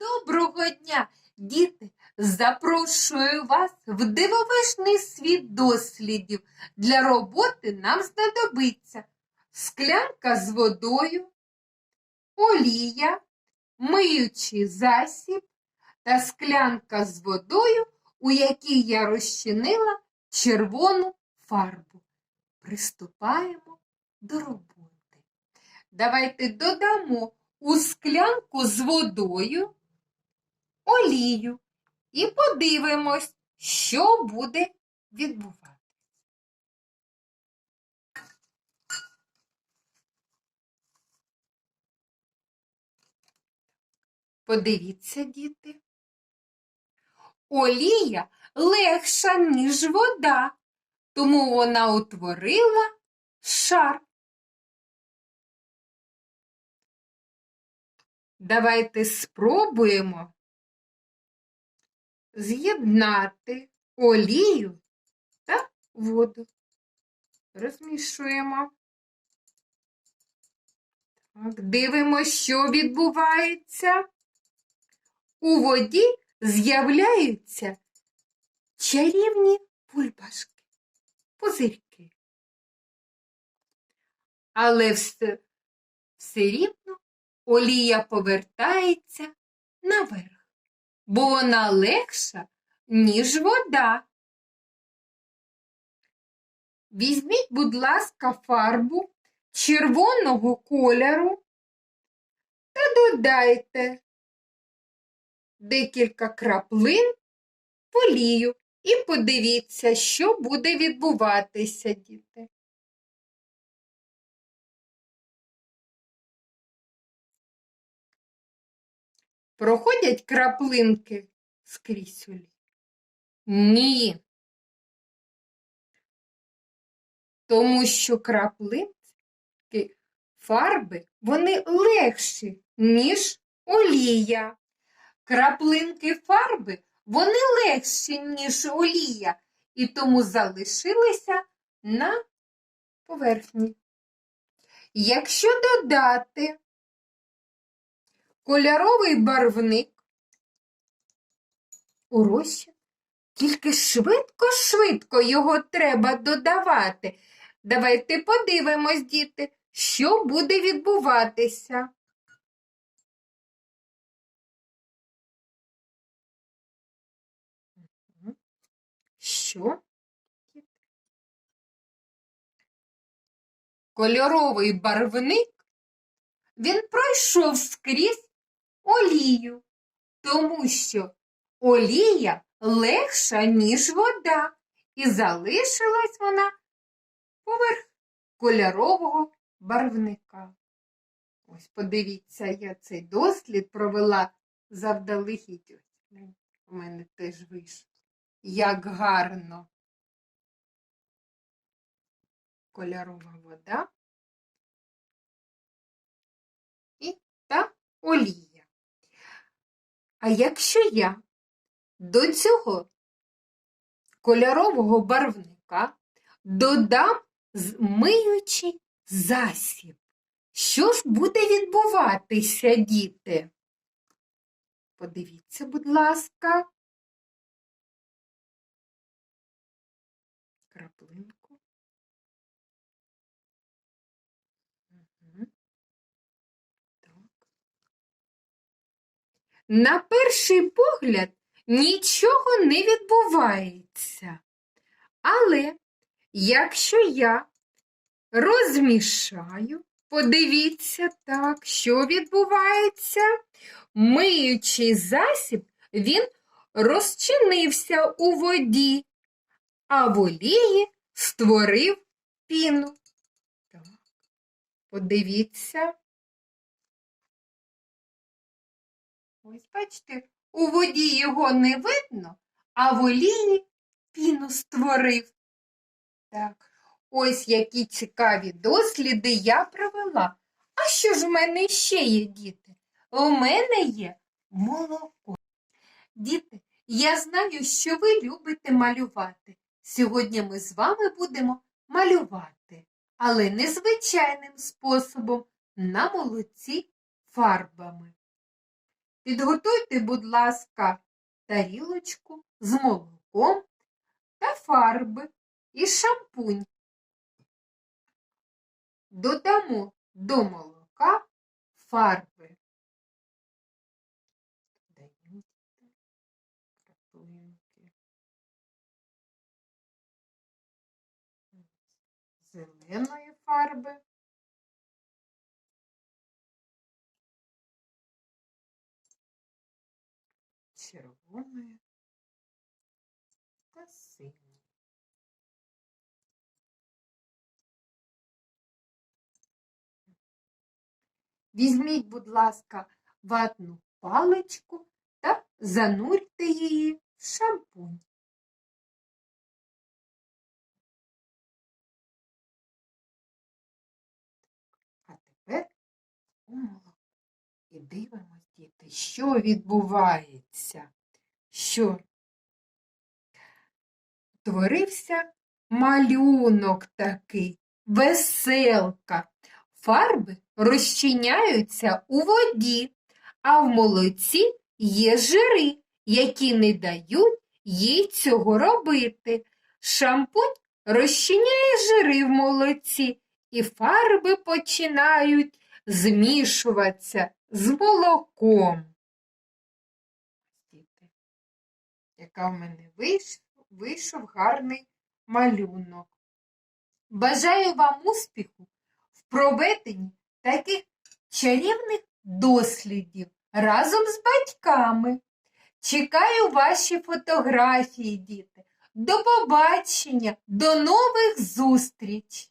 Доброго дня, діти! Запрошую вас в дивовижний світ дослідів. Для роботи нам знадобиться склянка з водою, олія, миючий засіб та склянка з водою, у якій я розчинила червону фарбу. Приступаємо до роботи. Давайте додамо у склянку з водою олію і подивимось, що буде відбуватися. Подивіться, діти. Олія легша, ніж вода, тому вона утворила шар. Давайте спробуємо з'єднати олію та воду. Розмішуємо. Так, дивимося, що відбувається. У воді з'являються чарівні бульбашки, пузирки. Але все, все рівно олія повертається наверх, бо вона легша, ніж вода. Візьміть, будь ласка, фарбу червоного кольору та додайте декілька краплин в олію і подивіться, що буде відбуватися, діти. Проходять краплинки скрізь олії? Ні. Тому що краплинки фарби вони легші, ніж олія. Краплинки фарби вони легші, ніж олія, і тому залишилися на поверхні. Якщо додати кольоровий барвник у розчин, тільки швидко-швидко його треба додавати. Давайте подивимось, діти, що буде відбуватися. Що? Кольоровий барвник він пройшов скрізь олію, тому що олія легша, ніж вода, і залишилась вона поверх кольорового барвника. Ось подивіться, я цей дослід провела завдалегідь. У мене теж вийшло. Як гарно. Кольорова вода і та олія. А якщо я до цього кольорового барвника додам миючий засіб, що ж буде відбуватися, діти? Подивіться, будь ласка. Краплинку. На перший погляд нічого не відбувається. Але якщо я розмішаю, подивіться так, що відбувається, миючий засіб, він розчинився у воді, а в олії створив піну. Так, подивіться. Ось бачите, у воді його не видно, а в олії піну створив. Так, ось які цікаві досліди я провела. А що ж в мене ще є, діти? У мене є молоко. Діти, я знаю, що ви любите малювати. Сьогодні ми з вами будемо малювати, але незвичайним способом на молоці фарбами. Підготуйте, будь ласка, тарілочку з молоком та фарби і шампунь. Додамо до молока фарби. Зеленої фарби. Червоної та синьої. Візьміть, будь ласка, ватну паличку та занурте її в шампунь. А тепер у молоко. І дивимось, діти, що відбувається, що творився малюнок такий, веселка. Фарби розчиняються у воді, а в молоці є жири, які не дають їй цього робити. Шампунь розчиняє жири в молоці, і фарби починають змішуватися з молоком. Яка в мене вийшов, вийшов гарний малюнок. Бажаю вам успіху в проведенні таких чарівних дослідів разом з батьками. Чекаю ваші фотографії, діти. До побачення, до нових зустріч!